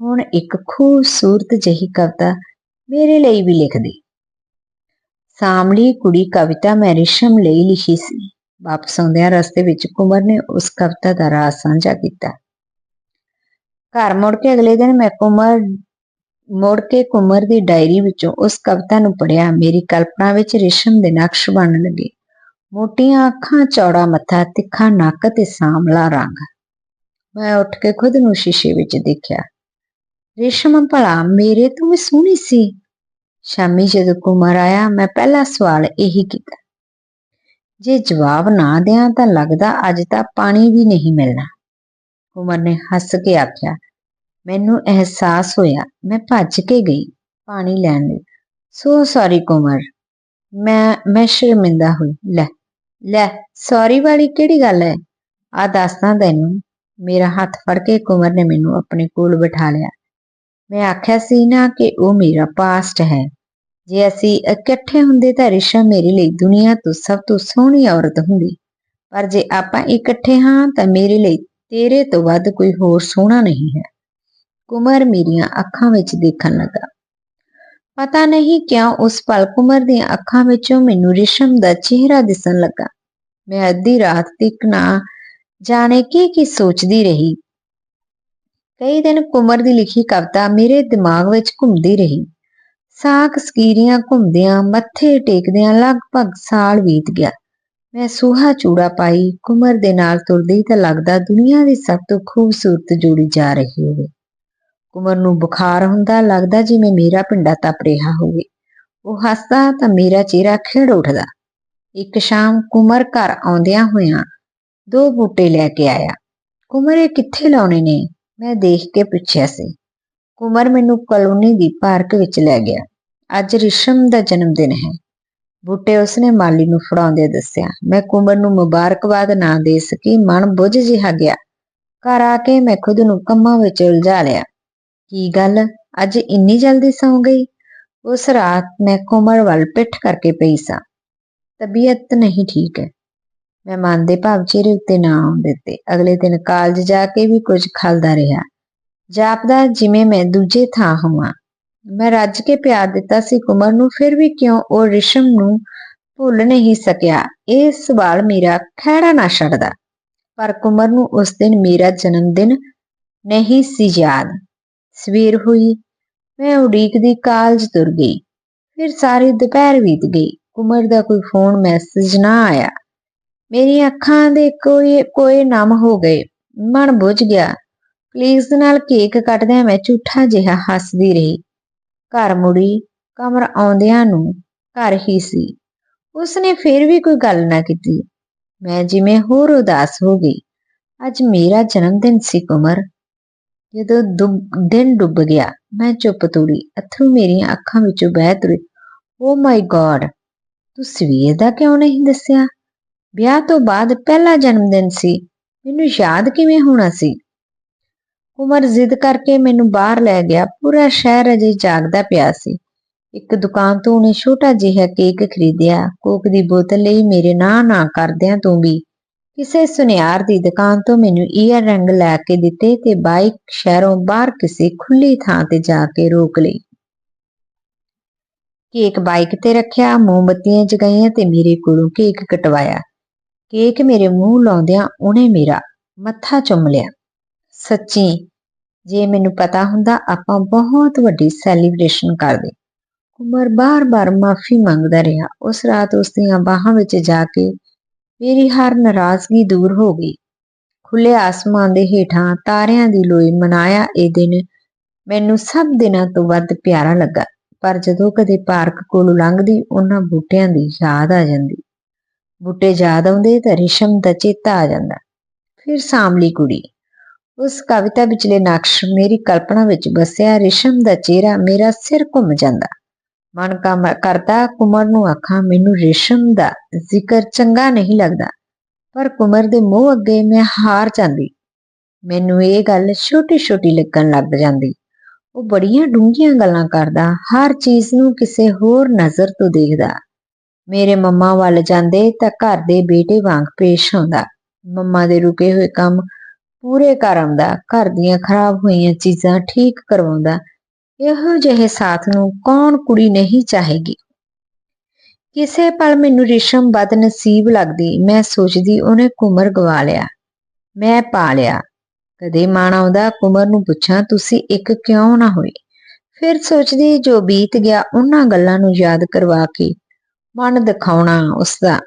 ਹੁਣ ਇੱਕ ਖੂਬਸੂਰਤ ਜਿਹੀ ਕਵਿਤਾ ਮੇਰੇ ਲਈ ਵੀ ਲਿਖ ਦੇ। ਸਾਮਲੀ ਕੁੜੀ ਕਵਿਤਾ ਮੈਂ ਰਿਸ਼ਮ ਲਈ ਲਿਖੀ ਸੀ। ਵਾਪਸ ਆਉਂਦਿਆਂ ਰਸਤੇ ਵਿੱਚ ਕੁਮਰ ਨੇ ਉਸ ਕਵਿਤਾ ਦਾ ਰਾਜ਼ ਸਾਂਝਾ ਕੀਤਾ। ਘਰ ਮੁੜ ਕੇ ਅਗਲੇ ਦਿਨ ਮੈਂ ਕੁਮਰ, ਮੁੜ ਕੇ ਕੁਮਰ ਦੀ ਡਾਇਰੀ ਵਿੱਚੋਂ ਉਸ ਕਵਿਤਾ ਨੂੰ ਪੜਿਆ ਮੇਰੀ ਕਲਪਨਾ ਵਿੱਚ ਰਿਸ਼ਮ ਦੇ ਨਕਸ਼ ਬਣਨ ਲੱਗੇ। ਮੋਟੀਆਂ ਅੱਖਾਂ, ਚੌੜਾ ਮੱਥਾ, ਤਿੱਖਾ ਨੱਕ ਤੇ ਸਾਂਵਲਾ ਰੰਗ। ਮੈਂ ਉੱਠ ਕੇ ਖੁਦ ਨੂੰ ਸ਼ੀਸ਼ੇ ਵਿੱਚ ਦੇਖਿਆ। ਰੇਸ਼ਮ ਭਲਾ, ਮੇਰੇ ਤੋਂ ਵੀ ਸੋਹਣੀ ਸੀ? ਸ਼ਾਮੀ ਜਦੋਂ ਕੁਮਾਰ ਆਇਆ, ਮੈਂ ਪਹਿਲਾ ਸਵਾਲ ਇਹੀ ਕੀਤਾ। ਜੇ ਜਵਾਬ ਨਾ ਦਿਆਂ ਤਾਂ ਲੱਗਦਾ ਅੱਜ ਤਾਂ ਪਾਣੀ ਵੀ ਨਹੀਂ ਮਿਲਣਾ। ਕੁਮਾਰ ਨੇ ਹੱਸ ਕੇ ਆਖਿਆ, ਮੈਨੂੰ ਅਹਿਸਾਸ ਹੋਇਆ, ਮੈਂ ਭੱਜ ਕੇ ਗਈ, ਪਾਣੀ ਲੈਣ ਲਈ। ਸੋ ਸੌਰੀ ਕੁਮਾਰ, ਮੈਂ ਮੈਂ ਸ਼ਰਮਿੰਦਾ ਹੋਈ। ਲੈ ਲੈ ਸੌਰੀ ਵਾਲੀ ਕਿਹੜੀ ਗੱਲ ਹੈ ਆ ਦੱਸਦਾ ਤੈਨੂੰ ਮੇਰਾ ਹੱਥ ਫੜ ਕੇ ਕੁਮਰ ਨੇ ਮੈਨੂੰ ਆਪਣੇ ਕੋਲ ਬਿਠਾ ਲਿਆ। ਮੈਂ ਆਖਿਆ ਸੀ ਨਾ ਕਿ ਉਹ ਮੇਰਾ ਪਾਸਟ ਹੈ। ਜੇ ਅਸੀਂ ਇਕੱਠੇ ਹੁੰਦੇ ਤਾਂ ਰਿਸ਼ਮ ਮੇਰੇ ਲਈ ਦੁਨੀਆ ਤੋਂ ਸਭ ਤੋਂ ਸੋਹਣੀ ਔਰਤ ਹੁੰਦੀ। ਪਰ ਜੇ ਆਪਾਂ ਇਕੱਠੇ ਹਾਂ ਤਾਂ ਮੇਰੇ ਲਈ ਤੇਰੇ ਤੋਂ ਵੱਧ ਕੋਈ ਹੋਰ ਸੋਹਣਾ ਨਹੀਂ ਹੈ। ਕੁਮਰ ਮੇਰੀਆਂ ਅੱਖਾਂ ਵਿੱਚ ਦੇਖਣ ਲੱਗਾ। ਪਤਾ ਨਹੀਂ ਕਿਉਂ ਉਸ ਪਲ ਕੁਮਰ ਦੀਆਂ ਅੱਖਾਂ ਵਿੱਚੋਂ ਮੈਨੂੰ ਰਿਸ਼ਮ ਦਾ ਚਿਹਰਾ ਦਿਸਣ ਲੱਗਾ। ਮੈਂ ਅੱਧੀ ਰਾਤ ਤੱਕ ਨਾ ਜਾਣੇ ਕੀ ਕੀ ਸੋਚਦੀ ਰਹੀ। ਕਈ ਦਿਨ ਕੁਮਰ ਦੀ ਲਿਖੀ ਕਵਿਤਾ ਮੇਰੇ ਦਿਮਾਗ ਵਿੱਚ ਘੁੰਮਦੀ ਰਹੀ। ਸਾਕ ਸਕੀਰੀਆਂ ਘੁੰਮਦਿਆਂ ਮੱਥੇ ਟੇਕਦਿਆਂ ਲਗਭਗ ਸਾਲ ਬੀਤ ਗਿਆ। ਮੈਂ ਸੂਹਾ ਚੂੜਾ ਪਾਈ, ਕੁਮਰ ਦੇ ਨਾਲ ਤੁਰਦੀ ਤਾਂ ਲੱਗਦਾ ਦੁਨੀਆ ਦੀ ਸਭ ਤੋਂ ਖੂਬਸੂਰਤ ਜੋੜੀ ਜਾ ਰਹੀ ਹੋਵੇ। ਕੁਮਰ ਨੂੰ ਬੁਖਾਰ ਹੁੰਦਾ ਲੱਗਦਾ ਜਿਵੇਂ ਮੇਰਾ ਪਿੰਡਾ ਤਪ ਰਿਹਾ ਹੋਵੇ। ਉਹ ਹੱਸਦਾ ਤਾਂ ਮੇਰਾ ਚਿਹਰਾ ਖਿੜ ਉੱਠਦਾ। ਇੱਕ ਸ਼ਾਮ ਕੁਮਰ ਘਰ ਆਉਂਦਿਆਂ ਹੋਇਆਂ ਦੋ ਬੂਟੇ ਲੈ ਕੇ ਆਇਆ। ਕੁਮਰ, ਇਹ ਕਿੱਥੇ ਲਾਉਣੇ ਨੇ? ਮੈਂ ਦੇਖ ਕੇ ਪੁੱਛਿਆ ਸੀ। ਕੁਮਰ ਮੈਨੂੰ ਕਲੋਨੀ ਦੀ ਪਾਰਕ ਵਿੱਚ ਲੈ ਗਿਆ। ਅੱਜ ਰਿਸ਼ਮ ਦਾ ਜਨਮ ਦਿਨ ਹੈ। ਬੂਟੇ ਉਸਨੇ ਮਾਲੀ ਨੂੰ ਫੜਾਉਂਦੇ ਦੱਸਿਆ, ਮੈਂ ਕੁਮਰ ਨੂੰ ਮੁਬਾਰਕਬਾਦ ਨਾ ਦੇ ਸਕੀ, ਮਨ ਬੁੱਝ ਜਿਹਾ ਗਿਆ। ਘਰ ਆ ਕੇ ਮੈਂ ਖੁਦ ਨੂੰ ਕੰਮਾਂ ਵਿੱਚ ਉਲਝਾ ਲਿਆ। ਕੀ ਗੱਲ? ਅੱਜ ਇੰਨੀ ਜਲਦੀ ਸੌਂ ਗਈ? ਉਸ ਰਾਤ ਮੈਂ ਕੁਮਰ ਵੱਲ ਪਿੱਠ ਕਰਕੇ ਪਈ ਸਾਂ। ਤਬੀਅਤ ਨਹੀਂ ਠੀਕ ਹੈ। ਮੈਂ ਮਨ ਦੇ ਭਾਵ ਚਿਹਰੇ ਉੱਤੇ ਨਾ ਆਉਣ ਦਿੱਤੇ। ਅਗਲੇ ਦਿਨ ਕਾਲਜ ਜਾ ਕੇ ਵੀ ਕੁਝ ਖਲਦਾ ਰਿਹਾ। ਜਾਪਦਾ, ਜਿਵੇਂ ਮੈਂ ਦੂਜੇ ਥਾਂ ਹੋਵਾਂ। ਮੈਂ ਰੱਜ ਕੇ ਪਿਆਰ ਦਿੱਤਾ ਸੀ ਕੁਮਰ ਨੂੰ, ਫਿਰ ਵੀ ਕਿਉਂ ਉਹ ਰਿਸ਼ਮ ਨੂੰ ਭੁੱਲ ਨਹੀਂ ਸਕਿਆ? ਇਹ ਸਵਾਲ ਮੇਰਾ ਖਹਿੜਾ ਨਾ ਛੱਡਦਾ। ਪਰ ਕੁਮਰ ਨੂੰ ਉਸ ਦਿਨ ਮੇਰਾ ਜਨਮ ਦਿਨ ਨਹੀਂ ਸੀ ਯਾਦ। ਸਵੇਰ ਹੋਈ, ਮੈਂ ਉਡੀਕ ਦੀ ਕਾਲਜ ਤੁਰ ਗਈ। ਫਿਰ ਸਾਰੀ ਦੁਪਹਿਰ ਬੀਤ ਗਈ। ਕੁਮਰ ਦਾ ਕੋਈ ਫੋਨ ਮੈਸੇਜ ਨਾ ਆਇਆ। ਮੇਰੀਆਂ ਅੱਖਾਂ ਦੇ ਕੋਈ ਕੋਈ ਨਮ ਹੋ ਗਏ। ਮਨ ਬੁੱਝ ਗਿਆ। ਪਲੀਜ਼ ਨਾਲ ਕੇਕ ਕੱਟਦਿਆਂ ਮੈਂ ਝੂਠਾ ਜਿਹਾ ਹੱਸਦੀ ਰਹੀ। ਘਰ ਮੁੜੀ, ਕਮਰ ਆਉਂਦਿਆਂ ਨੂੰ ਘਰ ਹੀ ਸੀ। ਉਸਨੇ ਫਿਰ ਵੀ ਕੋਈ ਗੱਲ ਨਾ ਕੀਤੀ। ਮੈਂ ਜਿਵੇਂ ਹੋਰ ਉਦਾਸ ਹੋ ਗਈ। ਅੱਜ ਮੇਰਾ ਜਨਮ ਦਿਨ ਸੀ ਕੁਮਰ। ਜਦੋਂ ਦੁਬ- ਦਿਨ ਡੁੱਬ ਗਿਆ, ਮੈਂ ਚੁੱਪ ਤੋੜੀ ਅਥਰੂ ਮੇਰੀਆਂ ਅੱਖਾਂ ਵਿੱਚੋਂ ਬਹਿ ਤੁਰੇ। ਓ ਮਾਈ ਗॉड ਤੂੰ ਸਵੇਰ ਦਾ ਕਿਉਂ ਨਹੀਂ ਦੱਸਿਆ? ਵਿਆਹ ਤੋਂ ਬਾਅਦ ਪਹਿਲਾ ਜਨਮ ਦਿਨ ਸੀ। ਮੈਨੂੰ ਯਾਦ ਕਿਵੇਂ ਹੋਣਾ ਸੀ? ਉਮਰ ਜ਼ਿੱਦ ਕਰਕੇ ਮੈਨੂੰ ਬਾਹਰ ਲੈ ਗਿਆ। ਪੂਰਾ ਸ਼ਹਿਰ ਅਜੇ ਜਾਗਦਾ ਪਿਆ ਸੀ। ਇੱਕ ਦੁਕਾਨ ਤੋਂ ਉਹਨੇ ਛੋਟਾ ਜਿਹਾ ਕੇਕ ਖਰੀਦਿਆ। ਕੋਕ ਦੀ ਬੋਤਲ ਲਈ ਮੇਰੇ ਨਾਂ ਨਾ ਕਰਦਿਆਂ ਤੋਂ ਵੀ ਕਿਸੇ ਸੁਨਿਆਰ ਦੀ ਦੁਕਾਨ ਤੋਂ ਮੈਨੂੰ ਈਅਰ ਰੰਗ ਲੈ ਕੇ ਦਿੱਤੇ ਤੇ ਬਾਈਕ ਸ਼ਹਿਰੋਂ ਬਾਹਰ ਕਿਸੇ ਖੁੱਲੀ ਥਾਂ ਤੇ ਜਾ ਕੇ ਰੋਕ ਲਈ। ਕੇਕ ਬਾਈਕ ਤੇ ਰੱਖਿਆ, ਮੋਮਬੱਤੀਆਂ ਜਗਾਈਆਂ ਤੇ ਮੇਰੇ ਕੋਲੋਂ ਕੇਕ ਕਟਵਾਇਆ। ਕੇਕ ਮੇਰੇ ਮੂੰਹ ਲਾਉਂਦਿਆਂ ਉਹਨੇ ਮੇਰਾ ਮੱਥਾ ਚੁੰਮ ਲਿਆ। ਸੱਚੀ, ਜੇ ਮੈਨੂੰ ਪਤਾ ਹੁੰਦਾ ਆਪਾਂ ਬਹੁਤ ਵੱਡੀ ਸੈਲੀਬ੍ਰੇਸ਼ਨ ਕਰਦੇ। ਉਮਰ ਬਾਰ-ਬਾਰ ਮਾਫੀ ਮੰਗਦਾ ਰਿਹਾ। ਉਸ ਰਾਤ ਉਸ ਦੀਆਂ ਬਾਹਾਂ ਵਿੱਚ ਜਾ ਕੇ ਮੇਰੀ ਹਰ ਨਾਰਾਜ਼ਗੀ ਦੂਰ ਹੋ ਗਈ। ਖੁੱਲੇ ਆਸਮਾਨ ਦੇ ਹੇਠਾਂ ਤਾਰਿਆਂ ਦੀ ਲੋਈ ਮਨਾਇਆ ਇਹ ਦਿਨ ਮੈਨੂੰ ਸਭ ਦਿਨਾਂ ਤੋਂ ਵੱਧ ਪਿਆਰਾ ਲੱਗਾ। ਪਰ ਜਦੋਂ ਕਦੇ ਪਾਰਕ ਕੋਲੋਂ ਲੰਘਦੀ ਉਹਨਾਂ ਬੂਟਿਆਂ ਦੀ ਯਾਦ ਆ ਜਾਂਦੀ। ਬੂਟੇ ਯਾਦ ਆਉਂਦੇ ਤਾਂ ਰਿਸ਼ਮ ਦਾ ਚੇਤਾ ਆ ਜਾਂਦਾ। ਫਿਰ ਸਾਂਵਲੀ ਕੁੜੀ, ਉਸ ਕਵਿਤਾ ਵਿਚਲੇ ਨਕਸ਼ ਮੇਰੀ ਕਲਪਨਾ ਵਿੱਚ ਵਸਿਆ, ਰਿਸ਼ਮ ਦਾ ਚਿਹਰਾ ਮੇਰਾ ਸਿਰ ਘੁੰਮ ਜਾਂਦਾ। ਮਨ ਕੰਮ ਕਰਦਾ, ਕੁਮਰ ਨੂੰ ਆਖਾਂ, ਮੈਨੂੰ ਰਿਸ਼ਮ ਦਾ ਜ਼ਿਕਰ ਚੰਗਾ ਨਹੀਂ ਲੱਗਦਾ। ਪਰ ਕੁਮਰ ਦੇ ਮੂੰਹ ਅੱਗੇ ਮੈਂ ਹਾਰ ਜਾਂਦੀ। ਮੈਨੂੰ ਇਹ ਗੱਲ ਛੋਟੀ ਛੋਟੀ ਲੱਗਣ ਲੱਗ ਜਾਂਦੀ। ਉਹ ਬੜੀਆਂ ਡੂੰਘੀਆਂ ਗੱਲਾਂ ਕਰਦਾ, ਹਰ ਚੀਜ਼ ਨੂੰ ਕਿਸੇ ਹੋਰ ਨਜ਼ਰ ਤੋਂ ਦੇਖਦਾ। ਮੇਰੇ ਮੰਮਾ ਵੱਲ ਜਾਂਦੇ ਤਾਂ ਘਰ ਦੇ ਬੇਟੇ ਵਾਂਗ ਪੇਸ਼ ਹੁੰਦਾ। ਮੰਮਾ ਦੇ ਰੁਕੇ ਹੋਏ ਕੰਮ ਪੂਰੇ ਕਰ ਆਉਂਦਾ। ਘਰ ਦੀਆਂ ਖਰਾਬ ਹੋਈਆਂ ਚੀਜ਼ਾਂ ਠੀਕ ਕਰਵਾਉਂਦਾ। ਇਹੋ ਜਿਹੇ ਸਾਥ ਨੂੰ ਕੌਣ ਕੁੜੀ ਨਹੀਂ ਚਾਹੇਗੀ? ਕਿਸੇ ਪਲ ਮੈਨੂੰ ਰਿਸ਼ਮ ਬਦ ਨਸੀਬ ਲੱਗਦੀ। ਮੈਂ ਸੋਚਦੀ ਉਹਨੇ ਕੁਮਰ ਗਵਾ ਲਿਆ। ਮੈਂ ਪਾ ਲਿਆ। ਕਦੇ ਮਾਣ ਆਉਂਦਾ ਕੁਮਰ ਨੂੰ ਪੁੱਛਾਂ, ਤੁਸੀਂ ਇੱਕ ਕਿਉਂ ਨਾ ਹੋਏ ਫਿਰ ਸੋਚਦੀ ਜੋ ਬੀਤ ਗਿਆ, ਉਹਨਾਂ ਗੱਲਾਂ ਨੂੰ ਯਾਦ ਕਰਵਾ ਕੇ ਮਨ ਦਿਖਾਉਣਾ ਉਸਦਾ।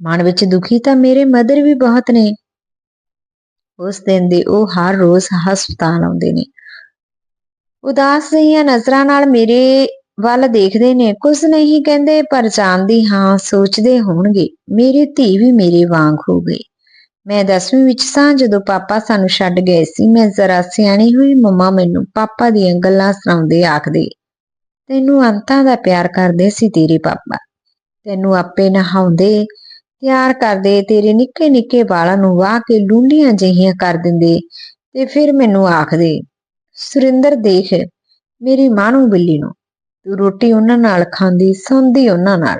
ਮਨ ਵਿੱਚ ਦੁਖੀ ਤਾਂ ਮੇਰੇ ਮਦਰ ਵੀ ਬਹੁਤ ਨੇ। ਉਸ ਦਿਨ ਦੇ ਉਹ ਹਰ ਰੋਜ਼ ਹਸਪਤਾਲ ਆਉਂਦੇ ਨੇ। ਉਦਾਸ ਜਿਹੀਆਂ ਨਜ਼ਰਾਂ ਨਾਲ ਮੇਰੇ ਵੱਲ ਦੇਖਦੇ ਨੇ। ਕੁਝ ਨਹੀਂ ਕਹਿੰਦੇ, ਪਰ ਜਾਣਦੀ ਹਾਂ, ਸੋਚਦੇ ਹੋਣਗੇ, ਮੇਰੀ ਧੀ ਵੀ ਮੇਰੇ ਵਾਂਗ ਹੋ ਗਈ। ਮੈਂ 10ਵੀਂ ਵਿੱਚ ਸਾਂ, ਜਦੋਂ ਪਾਪਾ ਸਾਨੂੰ ਛੱਡ ਗਏ ਸੀ, ਮੈਂ ਜ਼ਰਾ ਸਿਆਣੀ ਹੋਈ, ਮੰਮਾ ਮੈਨੂੰ ਪਾਪਾ ਦੀਆਂ ਗੱਲਾਂ ਸੁਣਾਉਂਦੇ ਆਖਦੇ, ਤੈਨੂੰ ਅੰਤਾਂ ਦਾ ਪਿਆਰ ਕਰਦੇ ਸੀ ਤੇਰੇ ਪਾਪਾ। ਤੈਨੂੰ ਆਪੇ ਨਹਾਉਂਦੇ, ਤਿਆਰ ਕਰਦੇ, ਤੇਰੇ ਨਿੱਕੇ ਨਿੱਕੇ ਵਾਲਾਂ ਨੂੰ ਵਾਹ ਕੇ ਲੂੰਡੀਆਂ ਜਿਹੀਆਂ ਕਰ ਦਿੰਦੇ ਤੇ ਫਿਰ ਮੈਨੂੰ ਆਖਦੇ, ਸੁਰਿੰਦਰ ਦੇਖ, ਮੇਰੀ ਮਾਂ ਨੂੰ ਬਿੱਲੀ ਨੂੰ। ਤੂੰ ਰੋਟੀ ਉਹਨਾਂ ਨਾਲ ਖਾਂਦੀ, ਸੌਂਦੀ ਉਹਨਾਂ ਨਾਲ।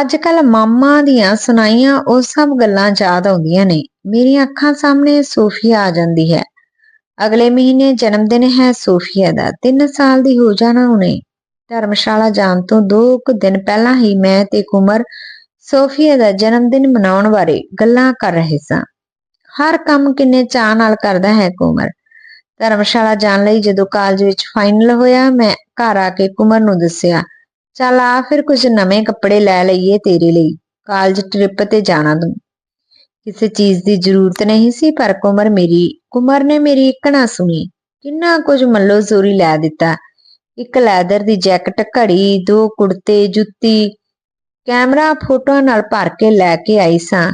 ਅੱਜ ਕੱਲ ਮਾਮਾ ਦੀਆਂ ਸੁਣਾਈਆਂ ਉਹ ਸਭ ਗੱਲਾਂ ਯਾਦ ਆਉਂਦੀਆਂ ਨੇ। ਮੇਰੀਆਂ ਅੱਖਾਂ ਸਾਹਮਣੇ ਸੋਫੀਆ ਆ ਜਾਂਦੀ ਹੈ। ਅਗਲੇ ਮਹੀਨੇ ਜਨਮ ਦਿਨ ਹੈ ਸੋਫੀਆ ਦਾ। 3 ਸਾਲ ਦੀ ਹੋ ਜਾਣਾ ਉਹਨੇ ਧਰਮਸ਼ਾਲਾ ਜਾਣ ਤੋਂ ਦੋ ਕੁ ਦਿਨ ਪਹਿਲਾਂ ਹੀ ਮੈਂ ਤੇ ਕੁਮਰ ਸੋਫੀਆ ਦਾ ਜਨਮ ਦਿਨ ਮਨਾਉਣ ਬਾਰੇ ਗੱਲਾਂ ਕਰ ਰਹੇ ਸਾਂ। ਹਰ ਕੰਮ ਕਿੰਨੇ ਚਾਅ ਨਾਲ ਕਰਦਾ ਹੈ ਕੁਮਰ। ਧਰਮਸ਼ਾਲਾ ਜਾਣ ਲਈ ਜਦੋਂ ਕਾਲਜ ਵਿੱਚ ਫਾਈਨਲ ਹੋਇਆ, ਮੈਂ ਘਰ ਆ ਕੇ ਕੁਮਰ ਨੂੰ ਦੱਸਿਆ, ਚੱਲ ਆ ਫਿਰ ਕੁਝ ਨਵੇਂ ਕੱਪੜੇ ਲੈ ਲਈਏ ਤੇਰੇ ਲਈ, ਕਾਲਜ ਟ੍ਰਿਪ ਤੇ ਜਾਣਾ ਤੂੰ। ਕਿਸੇ ਚੀਜ਼ ਦੀ ਜ਼ਰੂਰਤ ਨਹੀਂ ਸੀ, ਪਰ ਕੁਮਰ ਮੇਰੀ, ਕੁਮਰ ਨੇ ਮੇਰੀ ਇੱਕ ਨਾ ਸੁਣੀ, ਕਿੰਨਾ ਕੁਝ ਮੱਲੋ ਜ਼ੋਰੀ ਲੈ ਦਿੱਤਾ। ਇੱਕ ਲੈਦਰ ਦੀ ਜੈਕਟ ਘੜੀ, ਦੋ ਕੁੜਤੇ, ਜੁੱਤੀ, ਕੈਮਰਾ ਫੋਟੋਆਂ ਨਾਲ ਭਰ ਕੇ ਲੈ ਕੇ ਆਈ ਸਾਂ।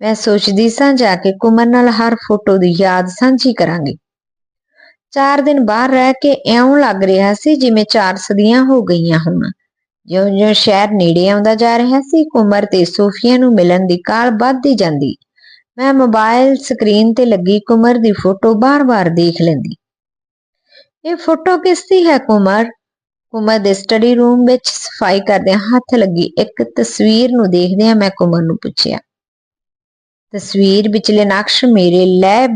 ਮੈਂ ਸੋਚਦੀ ਸਾਂ, ਜਾ ਕੇ ਕੁਮਰ ਨਾਲ ਹਰ ਫੋਟੋ ਦੀ ਯਾਦ ਸਾਂਝੀ ਕਰਾਂਗੇ। ਚਾਰ ਦਿਨ ਬਾਹਰ ਰਹਿ ਕੇ ਇਉਂ ਲੱਗ ਰਿਹਾ ਸੀ, ਜਿਵੇਂ ਚਾਰ ਸਦੀਆਂ ਹੋ ਗਈਆਂ ਹੋਣ। ਜਿਉਂ-ਜਿਉਂ ਸ਼ਹਿਰ ਨੇੜੇ ਆਉਂਦਾ ਜਾ ਰਿਹਾ ਸੀ, ਕੁਮਰ ਤੇ ਸੋਫੀਆ ਨੂੰ ਮਿਲਣ ਦੀ ਕਾਲ ਵੱਧਦੀ ਜਾਂਦੀ। ਮੈਂ ਮੋਬਾਈਲ ਸਕਰੀਨ ਤੇ ਲੱਗੀ ਕੁਮਰ ਦੀ ਫੋਟੋ ਬਾਰ-ਬਾਰ ਦੇਖ ਲੈਂਦੀ। ਇਹ ਫੋਟੋ ਕਿਸ ਦੀ ਹੈ ਕੁਮਰ? ਕੁਮਰ ਦੇ ਸਟੱਡੀ ਰੂਮ ਵਿੱਚ ਸਫ਼ਾਈ ਕਰਦਿਆਂ ਹੱਥ ਲੱਗੀ। ਇੱਕ ਤਸਵੀਰ ਨੂੰ ਦੇਖਦਿਆਂ ਮੈਂ ਕੁਮਰ ਨੂੰ ਪੁੱਛਿਆ। ਤਸਵੀਰ ਵਿਚਲੇ ਨਕਸ਼ ਮੇਰੇ ਲੈ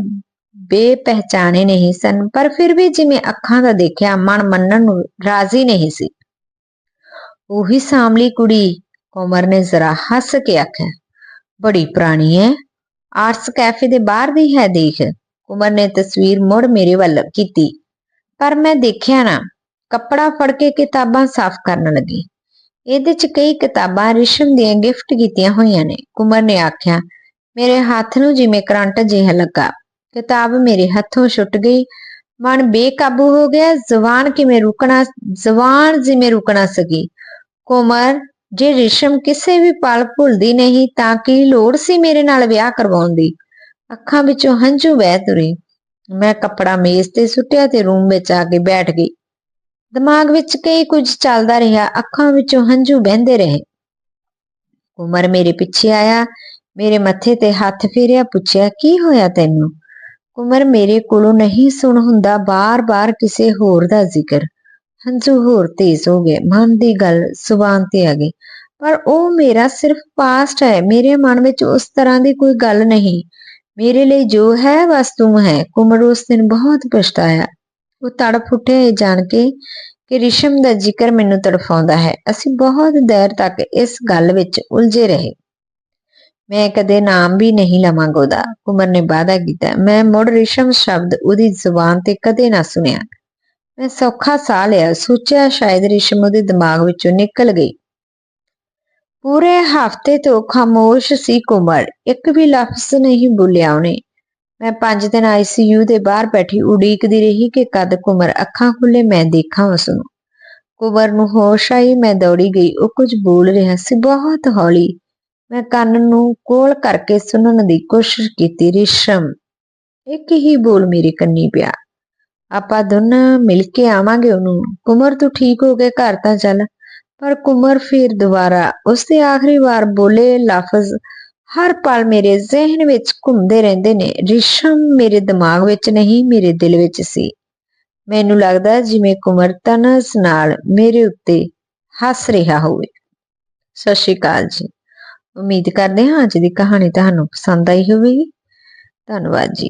ਬੇਪਹਿਚਾਣੇ ਨਹੀਂ ਸਨ, ਪਰ ਫਿਰ ਵੀ ਜਿਵੇਂ ਅੱਖਾਂ ਦਾ ਦੇਖਿਆ, ਮਨ ਮੰਨਣ ਨੂੰ ਰਾਜ਼ੀ ਨਹੀਂ ਸੀ। ਉਹੀ ਸਾਮਲੀ ਕੁੜੀ, ਕੁਮਰ ਨੇ ਜ਼ਰਾ ਹੱਸ ਕੇ ਆਖਿਆ। ਬੜੀ ਪੁਰਾਣੀ ਹੈ। ਆਰਟਸ ਕੈਫੇ ਦੇ ਬਾਹਰ ਦੀ ਹੈ, ਦੇਖ। ਕੁਮਰ ਨੇ ਤਸਵੀਰ ਮੁੜ ਮੇਰੇ ਵੱਲ ਕੀਤੀ। ਪਰ ਮੈਂ ਦੇਖਿਆ ਨਾ, ਕੱਪੜਾ ਫੜ ਕੇ ਕਿਤਾਬਾਂ ਸਾਫ਼ ਕਰਨ ਲੱਗੀ। ਇਹਦੇ 'ਚ ਕਈ ਕਿਤਾਬਾਂ ਰਿਸ਼ਮ ਦੀਆਂ ਗਿਫਟ ਕੀਤੀਆਂ ਹੋਈਆਂ ਨੇ। ਕੁਮਰ ਨੇ ਆਖਿਆ, ਮੇਰੇ ਹੱਥ ਨੂੰ ਜਿਵੇਂ ਕਰੰਟ ਜਿਹਾ ਲੱਗਾ। ਕਿਤਾਬ ਮੇਰੇ ਹੱਥੋਂ ਛੁੱਟ ਗਈ। ਮਨ ਬੇਕਾਬੂ ਹੋ ਗਿਆ। ਜ਼ੁਬਾਨ ਕਿਵੇਂ ਰੁਕਣਾ, ਜ਼ੁਬਾਨ ਜਿਵੇਂ ਰੁਕਣਾ ਸਕੀ। ਕੁਮਰ, ਜੇ ਰਿਸ਼ਮ ਕਿਸੇ ਵੀ ਪਲ ਭੁੱਲਦੀ ਨਹੀਂ ਤਾਂ ਕੀ ਲੋੜ ਸੀ ਮੇਰੇ ਨਾਲ ਵਿਆਹ ਕਰਵਾਉਣ ਦੀ? ਅੱਖਾਂ ਵਿੱਚੋਂ ਹੰਝੂ ਵਹਿ ਤੁਰੇ। ਮੈਂ ਕੱਪੜਾ ਮੇਜ਼ ਤੇ ਸੁੱਟਿਆ ਤੇ ਰੂਮ ਵਿੱਚ ਆ ਕੇ ਬੈਠ ਗਈ। ਦਿਮਾਗ ਵਿੱਚ ਕਈ ਕੁਝ ਚੱਲਦਾ ਰਿਹਾ, ਅੱਖਾਂ ਵਿੱਚੋਂ ਹੰਝੂ ਵਹਿੰਦੇ ਰਹੇ। ਉਮਰ ਮੇਰੇ ਪਿੱਛੇ ਆਇਆ, ਮੇਰੇ ਮੱਥੇ ਤੇ ਹੱਥ ਫੇਰਿਆ, ਪੁੱਛਿਆ, ਕੀ ਹੋਇਆ ਤੈਨੂੰ? ਉਮਰ ਮੇਰੇ ਕੋਲੋਂ ਨਹੀਂ ਸੁਣ ਹੁੰਦਾ, ਬਾਰ-ਬਾਰ ਕਿਸੇ ਹੋਰ ਦਾ ਜ਼ਿਕਰ। ਹੰਝੂ ਹੋਰ ਤੇਜ਼ ਹੋ ਗਏ, ਮਨ ਦੀ ਗੱਲ ਜ਼ੁਬਾਨ ਤੇ ਆ ਗਈ। ਪਰ ਉਹ ਮੇਰਾ ਸਿਰਫ ਪਾਸਟ ਹੈ, ਮੇਰੇ ਮਨ ਵਿੱਚ ਉਸ ਤਰ੍ਹਾਂ ਦੀ ਕੋਈ ਗੱਲ ਨਹੀਂ। ਮੇਰੇ ਲਈ ਜੋ ਹੈ ਬਸ ਤੂੰ ਹੈ। ਕੁਮਰ ਉਸ ਦਿਨ ਬਹੁਤ ਪਛਤਾਇਆ। ਉਹ ਤੜਫ ਉੱਠਿਆ ਇਹ ਜਾਣ ਕੇ ਕਿ ਰਿਸ਼ਮ ਦਾ ਜ਼ਿਕਰ ਮੈਨੂੰ ਤੜਫਾਉਂਦਾ ਹੈ। ਅਸੀਂ ਬਹੁਤ ਦੇਰ ਤੱਕ ਇਸ ਗੱਲ ਵਿੱਚ ਉਲਝੇ ਰਹੇ। ਮੈਂ ਕਦੇ ਨਾਮ ਵੀ ਨਹੀਂ ਲਵਾਂਗਾ ਉਹਦਾ। ਕੁਮਰ ਨੇ ਵਾਅਦਾ ਕੀਤਾ। ਮੈਂ ਮੁੜ ਰਿਸ਼ਮ ਸ਼ਬਦ ਉਹਦੀ ਜ਼ੁਬਾਨ ਤੇ ਕਦੇ ਨਾ ਸੁਣਿਆ। ਮੈਂ ਸੌਖਾ ਸਾਹ ਲਿਆ। ਸੋਚਿਆ ਸ਼ਾਇਦ ਰਿਸ਼ਮ ਉਹਦੇ ਦਿਮਾਗ ਵਿੱਚੋਂ ਨਿਕਲ ਗਈ। ਪੂਰੇ ਹਫ਼ਤੇ ਤੋਂ ਖਾਮੋਸ਼ ਸੀ ਕੁਮਰ। ਇੱਕ ਵੀ ਲਫ਼ਜ਼ ਨਹੀਂ ਬੋਲਿਆ ਉਹਨੇ। ਮੈਂ 5 ਦਿਨ ਆਈਸੀਯੂ ਦੇ ਬਾਹਰ ਬੈਠੀ ਉਡੀਕਦੀ ਰਹੀ ਕਿ ਕਦ ਕੁਮਰ ਅੱਖਾਂ ਖੁੱਲੇ ਮੈਂ ਦੇਖਾਂ ਉਸ ਨੂੰ ਕੁਮਰ ਨੂੰ ਹੋਸ਼ ਆਈ, ਮੈਂ ਦੌੜੀ ਗਈ। ਉਹ ਕੁਝ ਬੋਲ ਰਿਹਾ ਸੀ, ਬਹੁਤ ਹੌਲੀ। ਮੈਂ ਕੰਨ ਨੂੰ ਕੋਲ ਕਰਕੇ ਸੁਣਨ ਦੀ ਕੋਸ਼ਿਸ਼ ਕੀਤੀ, ਰਿਸ਼ਮ। ਇੱਕ ਹੀ ਬੋਲ ਮੇਰੇ ਕੰਨੀ ਪਿਆ। ਆਪਾਂ ਦੋਨਾਂ ਮਿਲ ਕੇ ਆਵਾਂਗੇ ਉਹਨੂੰ। ਕੁਮਰ, ਤੂੰ ਠੀਕ ਹੋ ਕੇ ਘਰ ਤਾਂ ਚੱਲ। ਪਰ ਕੁਮਰ ਫਿਰ ਦੁਬਾਰਾ ਉਸਦੇ ਆਖਰੀ ਵਾਰ ਬੋਲੇ ਲਫ਼ਜ਼, ਹਰ ਪਲ ਮੇਰੇ ਜ਼ਿਹਨ ਵਿੱਚ ਘੁੰਮਦੇ ਰਹਿੰਦੇ ਨੇ, ਰਿਸ਼ਮ ਮੇਰੇ ਦਿਮਾਗ ਵਿੱਚ ਨਹੀਂ, ਮੇਰੇ ਦਿਲ ਵਿੱਚ ਸੀ। ਮੈਨੂੰ ਲੱਗਦਾ ਜਿਵੇਂ ਕੁਮਰ ਤਨਸ ਨਾਲ ਮੇਰੇ ਉੱਤੇ ਹੱਸ ਰਿਹਾ ਹੋਵੇ। ਸਤਿ ਸ਼੍ਰੀ ਅਕਾਲ ਜੀ। ਉਮੀਦ ਕਰਦੇ ਹਾਂ ਅੱਜ ਦੀ ਕਹਾਣੀ ਤੁਹਾਨੂੰ ਪਸੰਦ ਆਈ ਹੋਵੇਗੀ। ਧੰਨਵਾਦ ਜੀ।